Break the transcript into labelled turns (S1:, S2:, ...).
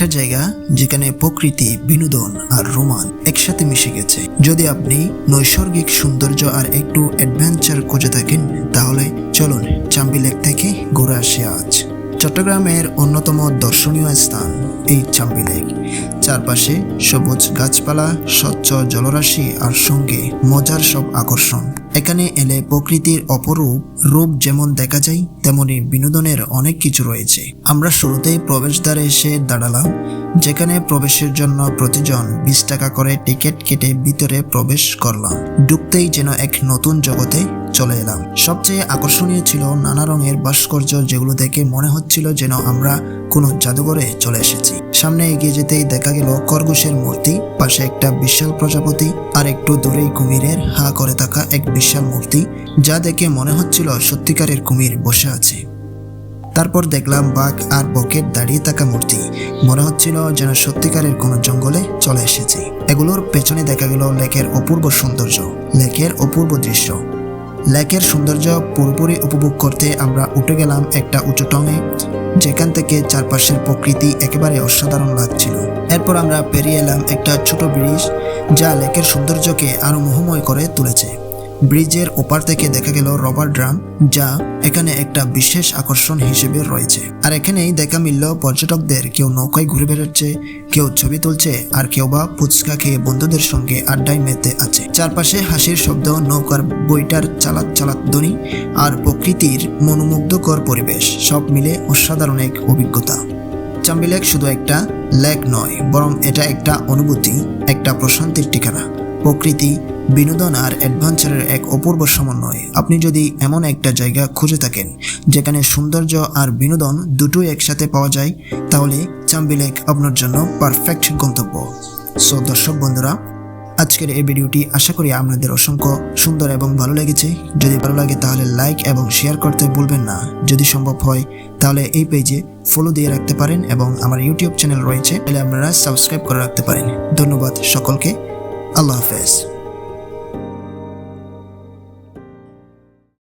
S1: একটা জায়গা যেখানে প্রকৃতি, বিনোদন আর রোমান একসাথে মিশে গেছে। যদি আপনি নৈসর্গিক সৌন্দর্য আর একটু অ্যাডভেঞ্চার খুঁজে থাকেন, তাহলে চলুন চাম্বি লেক থেকে ঘুরে আসি আজ। চট্টগ্রামের অন্যতম দর্শনীয় স্থান এই চাম্বি লেক। চারপাশে সবুজ গাছপালা, স্বচ্ছ জলরাশি আর সঙ্গে মজার সব আকর্ষণ। এখানে এলে প্রকৃতির অপরূপ রূপ যেমন দেখা যায়, তেমনি বিনোদনের অনেক কিছু রয়েছে। আমরা শুরুতেই প্রবেশদ্বারে এসে দাঁড়ালাম, যেখানে প্রবেশের জন্য প্রতিজন বিশ টাকা করে টিকিট কেটে ভিতরে প্রবেশ করলাম। ঢুকতেই যেন এক নতুন জগতে চলে এলাম। সবচেয়ে আকর্ষণীয় ছিল নানা রঙের ভাস্কর্য যেগুলো দেখে মনে হচ্ছিল যেন আমরা কোনো জাদুঘরে চলে এসেছি। সামনে এগিয়ে যেতেই দেখা গেল খরগোশের মূর্তি, পাশে একটা বিশাল প্রজাপতি আর একটু দূরেই কুমিরের হা করে থাকা এক বিশাল মূর্তি, যা দেখে মনে হচ্ছিল সত্যিকারের কুমির বসে আছে। তারপর দেখলাম বাঘ আর বকের দাঁড়িয়ে থাকা মূর্তি, মনে হচ্ছিল যেন সত্যিকারের কোনো জঙ্গলে চলে এসেছি। এগুলোর পেছনে দেখা গেল লেকের অপূর্ব সৌন্দর্য, লেকের অপূর্ব দৃশ্য। লেকের সৌন্দর্য পুরোপুরি উপভোগ করতে আমরা উঠে গেলাম একটা উঁচু টঙে যেখান থেকে চারপাশের প্রকৃতি একেবারে অসাধারণ লাগছিল। এরপর আমরা পেরিয়ে এলাম একটা ছোট ব্রিজ, যা লেকের সৌন্দর্যকে আরও মোহময় করে তুলেছে। ব্রিজের ওপার থেকে দেখা গেল রবার ড্রাম, যা এখানে একটা বিশেষ আকর্ষণ হিসেবে রয়েছে। আর এখানেই দেখা মিলল পর্যটকদের কেউ নৌকায় ঘুরে বেড়াচ্ছে, কেউ ছবি তুলছে, আর কেউ বা ফুচকা খেয়ে বন্ধুদের সঙ্গে আড্ডায় মেতে আছে। চারপাশে হাসির শব্দ, নৌকার বইটার চালাত চালাত ধ্বনি, আর প্রকৃতির মনোমুগ্ধকর পরিবেশ, সব মিলে অসাধারণ এক অভিজ্ঞতা। চাম্বি লেক শুধু একটা লেক নয়, বরং এটা একটা অনুভূতি, একটা প্রশান্তির ঠিকানা। প্রকৃতি বিনোদন আর অ্যাডভেঞ্চারের এক অপূর্ব সমন্বয়। আপনি যদি এমন একটা জায়গা খুঁজে থাকেন, যেখানে সৌন্দর্য আর বিনোদন দুটোই একসাথে পাওয়া যায়, তাহলে চাম্বি লেক আপনার জন্য পারফেক্ট গন্তব্য। সো দর্শক বন্ধুরা, আজকের এই ভিডিওটি আশা করি আপনাদের অসংখ্য সুন্দর এবং ভালো লেগেছে। যদি ভালো লাগে তাহলে লাইক এবং শেয়ার করতে ভুলবেন না। যদি সম্ভব হয়, তাহলে এই পেজে ফলো দিয়ে রাখতে পারেন এবং আমার ইউটিউব চ্যানেল রয়েছে, তাহলে আপনারা সাবস্ক্রাইব করে রাখতে পারেন। ধন্যবাদ সকলকে। আল্লাহ হাফেজ।